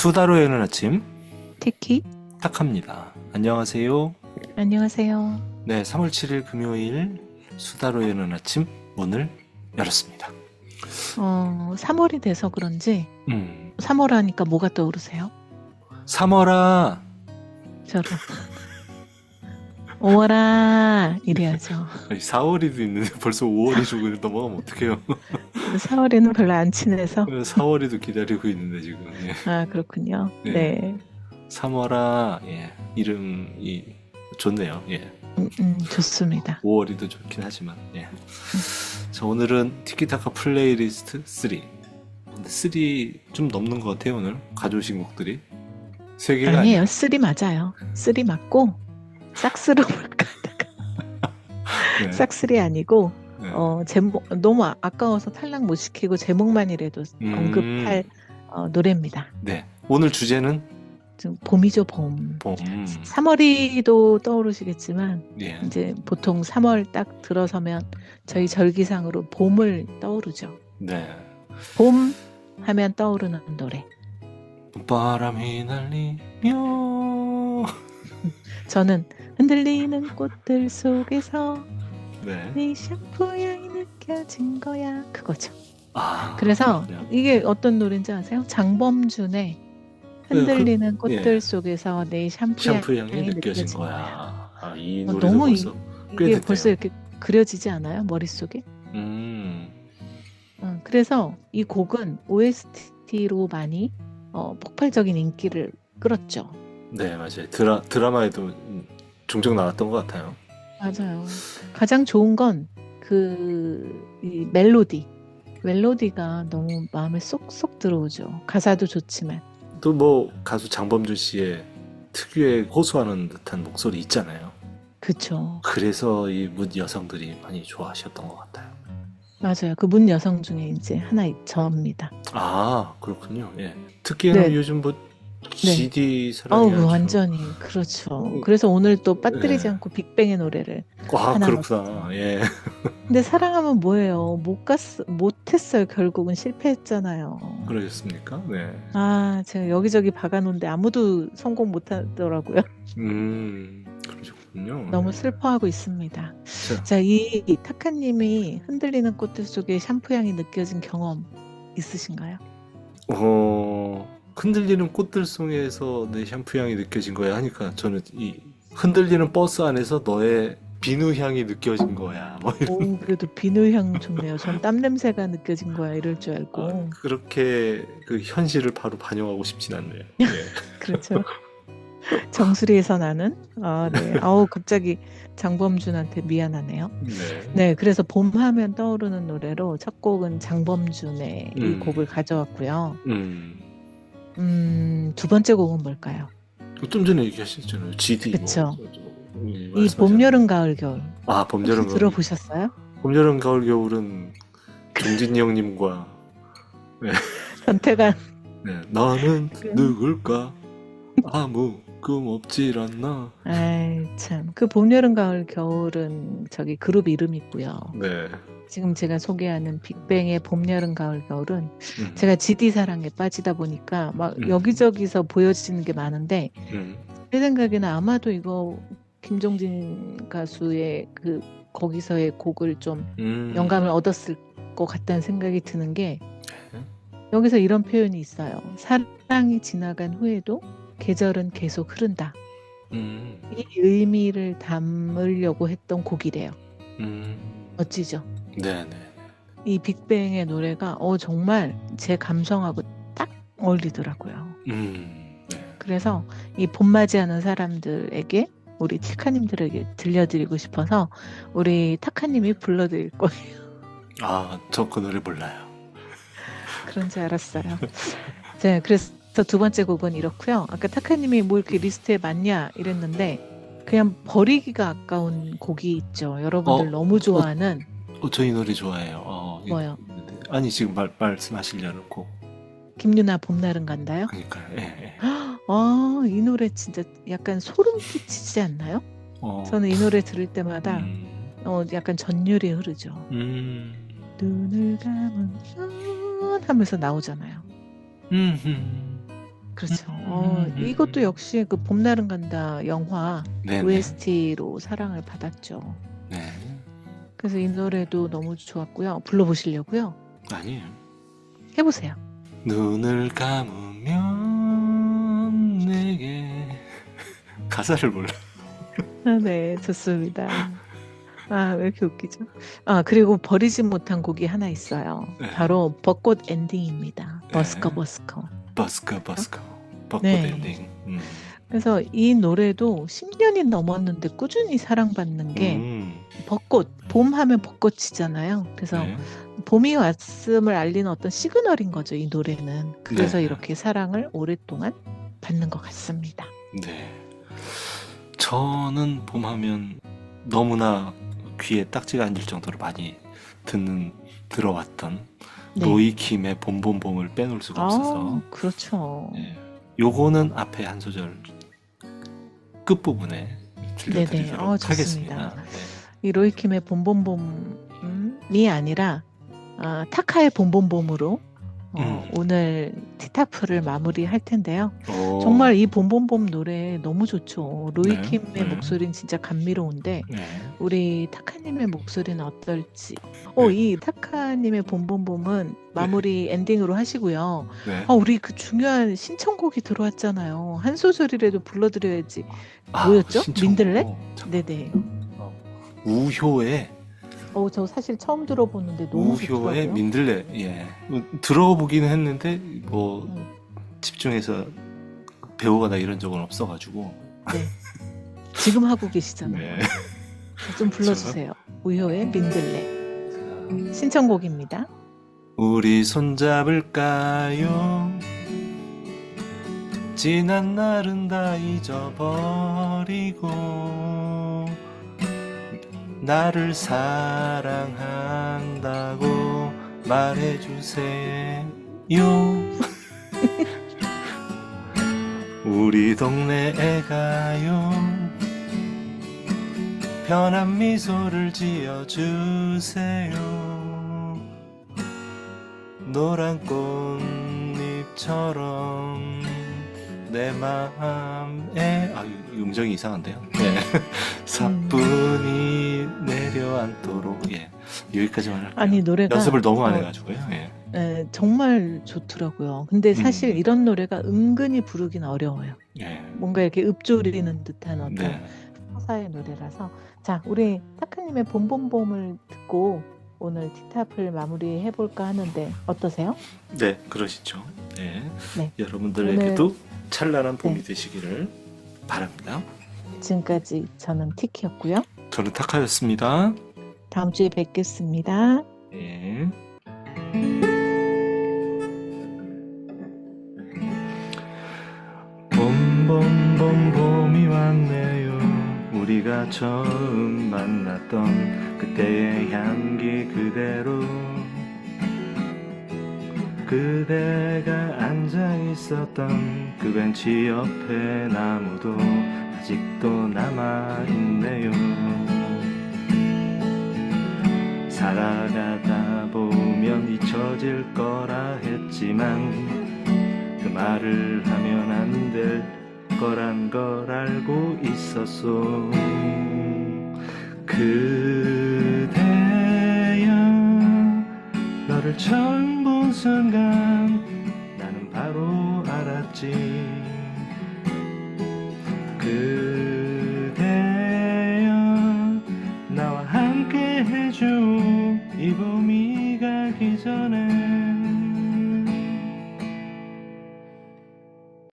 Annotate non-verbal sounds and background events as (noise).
수다로 여는 아침 티키 탁합니다. 안녕하세요. 안녕하세요. 네, 3월 7일 금요일 수다로 여는 아침 문을 열었습니다. 어, 3월이 돼서 그런지 음, 3월 하니까 뭐가 떠오르세요? 3월아 저로 (laughs) 5월아 이래야죠. (laughs) 4월이도 있는데 (laughs) 벌써 5월이 주고 넘어가면 어떡해요? (laughs) 4월에는 별로 안 친해서 4월이도 기다리고 있는데 지금 예. 아 그렇군요. 네. 네, 3월아 예, 이름이 좋네요. 예. 음, 음, 좋습니다. 5월이도 좋긴 하지만 예. 자 오늘은 티키타카 플레이리스트 3 근데 3좀 넘는 것 같아요 오늘 가져오신 곡들이 세 개가 아니에요. 쓰리 맞아요. 쓰리 맞고 싹스로 볼까 하다가 아니에요. 네. 싹스리 아니고 네. 어 제목 너무 아- 아까워서 탈락 못 시키고 제목만이라도 음. 언급할 어, 노래입니다. 네. 오늘 주제는 좀 봄이죠 봄. 봄. 3월이도 떠오르시겠지만 예. 이제 보통 3월 딱 들어서면 저희 절기상으로 봄을 떠오르죠. 네. 봄 하면 떠오르는 노래. 바람이 날리며 저는 흔들리는 꽃들 속에서 네. 네 샴푸 향이 느껴진 거야. 그거죠. 아. 그래서 그렇군요. 이게 어떤 노래인지 아세요? 장범준의 흔들리는 그- 예. 꽃들 속에서 내 샴푸, 샴푸 향이 향이 느껴진 느껴진 거야. 아, 이 어, 노래도 너무 이- 벌써 꽤 이게 됐네요. 벌써 이렇게 그려지지 않아요? 머릿속에? 음. 어, 그래서 이 곡은 OST로 많이 어, 폭발적인 인기를 끌었죠. 네, 맞아요. 드라 드라마에도 음, 종종 나왔던 것 같아요. 맞아요. 가장 좋은 건그이 멜로디. 멜로디가 너무 마음에 쏙쏙 들어오죠. 가사도 좋지만. 또 뭐 가수 장범준 씨의 특유의 호소하는 듯한 목소리 있잖아요. 그쵸. 그래서 이 문 여성들이 많이 좋아하셨던 것 같아요. 맞아요. 그 문 여성 중에 이제 하나 저입니다. 아 그렇군요. 예. 특히는 네. 요즘 뭐 GD 사랑이 아주- 완전히 그렇죠. 음. 그래서 오늘 또 빠뜨리지 네. 않고 빅뱅의 노래를. 아 하나 그렇구나. 예. 근데 사랑하면 뭐예요? 못 갔, 못했어요. 결국은 실패했잖아요. 그러셨습니까? 네. 아, 제가 여기저기 박아놓은데 아무도 성공 못하더라고요. 음 그러셨군요. 너무 슬퍼하고 있습니다. 자, 자, 이 타카님이 흔들리는 꽃들 속에 샴푸 향이 느껴진 경험 있으신가요? 어 흔들리는 꽃들 속에서 내 샴푸 향이 느껴진 거야 하니까 저는 이 흔들리는 버스 안에서 너의 비누 향이 느껴진 거야. 뭐 이런 오, 그래도 비누 향 좋네요. 전 땀 냄새가 느껴진 거야 이럴 줄 알고. 아, 그렇게 그 현실을 바로 반영하고 싶진 않네요. 예. (laughs) 그렇죠. 정수리에서 나는 아, 네. 아우 갑자기 장범준한테 미안하네요. 네. 네, 그래서 봄 하면 떠오르는 노래로 첫 곡은 장범준의 이 음. 곡을 가져왔고요. 음. 음, 두 번째 곡은 뭘까요? 좀 전에 얘기하셨잖아요. GD. 그쵸. 뭐, 저- 저- 음, 이 봄, 여름, 가을, 겨울. 아, 봄, 여름, 가을. 들어보셨어요? 봄, 여름, 가을, 겨울은 종진이 형님과 (laughs) 전태관 네, 나는 그- 누굴까 아무 꿈 없질 않나. 아이 참. 그 봄, 여름, 가을, 겨울은 저기 그룹 이름이고요. 네. 지금 제가 소개하는 빅뱅의 봄, 여름, 가을, 겨울은 음, 제가 GD 사랑에 빠지다 보니까 막 음. 여기저기서 보여지는 게 많은데 음, 제 생각에는 아마도 이거 김종진 가수의 그 거기서의 곡을 좀 음. 영감을 얻었을 것 같다는 생각이 드는 게 네. 여기서 이런 표현이 있어요. 사랑이 지나간 후에도 계절은 계속 흐른다. 음, 이 의미를 담으려고 했던 곡이래요. 음. 멋지죠? 네, 네. 이 빅뱅의 노래가 어 정말 제 감성하고 딱 어울리더라고요. 음, 네. 그래서 이 봄맞이하는 사람들에게 우리 티카님들에게 들려드리고 싶어서 우리 타카님이 불러드릴 거예요. 아, 저 그 노래 몰라요. 그런 줄 알았어요. 네, 그래서 두 번째 곡은 이렇고요. 아까 타카님이 뭐 이렇게 리스트에 많냐 이랬는데 그냥 버리기가 아까운 곡이 있죠. 여러분들 어, 너무 좋아하는 어, 저이 노래 좋아해요. 어, 이- 뭐요? 아니 지금 말 말씀하시려는 곡. 김유나 봄날은 간다요. 그러니까 예, 예. 아, 이 노래 진짜 약간 소름 끼치지 않나요? 어, 저는 이 노래 들을 때마다 음, 어, 약간 전율이 흐르죠. 음, 눈을 감으면 하면서 나오잖아요. 음, 음. 그렇죠. 음, 어, 음, 음, 이것도 음. 역시 그 봄날은 간다 영화 네. OST로 사랑을 받았죠. 네. 그래서 이 노래도 너무 좋았고요. 불러보시려고요. 아니에요. 해보세요. 눈을 감으면 내게 (laughs) 가사를 몰라. 아, 네, 좋습니다. 아, 왜 이렇게 웃기죠? 아, 그리고 버리지 못한 곡이 하나 있어요. 네. 바로 벚꽃 엔딩입니다. 네. 버스커 버스커. 버스커 버스커 벚꽃 네. 엔딩. 음. 그래서 이 노래도 10년이 넘었는데 꾸준히 사랑받는 게 음. 벚꽃, 봄 하면 벚꽃이잖아요. 그래서 네. 봄이 왔음을 알리는 어떤 시그널인 거죠, 이 노래는. 그래서 네. 이렇게 사랑을 오랫동안 받는 것 같습니다. 네. 저는 봄 하면 너무나 귀에 딱지가 앉을 정도로 많이 듣는 들어왔던 네. 로이킴의 봄봄봄을 빼놓을 수가 없어서 아, 그렇죠. 네. 요거는 앞에 한 소절 끝 부분에 들려드리도록 네네. 어. 하겠습니다. 네. 이 로이킴의 봄봄봄이 아니라 아, 타카의 봄봄봄으로 어, 음. 오늘 티타프를 마무리할 텐데요. 오. 정말 이 봄봄봄 노래 너무 좋죠. 로이킴의 네. 목소리는 진짜 감미로운데 네. 우리 타카님의 목소리는 어떨지. 어, 네. 이 타카님의 봄봄봄은 마무리 엔딩으로 하시고요. 네. 아, 우리 그 중요한 신청곡이 들어왔잖아요. 한 소절이라도 불러드려야지. 아, 뭐였죠? 신청. 민들레? 어, 잠- 네네. 어. 우효의 어, 저 사실 처음 들어보는데 너무 우효의 좋더라고요. 민들레. 예. 들어보기는 했는데 뭐 음. 집중해서 배우가 나 이런 적은 없어가지고. 네. 지금 하고 계시잖아요. 네. 좀 불러주세요. 우효의 민들레. 신청곡입니다. 우리 손잡을까요? 지난 날은 다 잊어버리고 나를 사랑한다고 말해주세요. (laughs) 우리 동네에 가요. 편한 미소를 지어주세요. 노란 꽃잎처럼 내 마음에 아이 음정이 이상한데요. 네. (laughs) 사뿐히 내려앉도록 예 여기까지만 할게요. 아니 노래가 연습을 너무 안 어, 해가지고요. 예. 에, 정말 좋더라고요. 근데 사실 음. 이런 노래가 은근히 부르긴 어려워요. 예. 뭔가 이렇게 읊조리는 듯한 어떤 네. 서사의 노래라서 자 우리 타카님의 봄봄봄을 듣고 오늘 티탑을 마무리해 볼까 하는데 어떠세요? 네, 그러시죠. 네. 네. 여러분들에게도 찬란한 봄이 네. 되시기를 바랍니다. 지금까지 저는 티키였고요. 저는 타카였습니다. 다음 주에 뵙겠습니다. 예. 봄봄봄 봄이 왔네요 우리가 처음 만났던 그때의 향기 그대로 그대가 앉아 있었던 그 벤치 옆에 나무도 아직도 남아 있네요. 살아가다 보면 잊혀질 거라 했지만 그 말을 하면 안 될 거란 걸 알고 있었소. 그대야 너를 처음 본 순간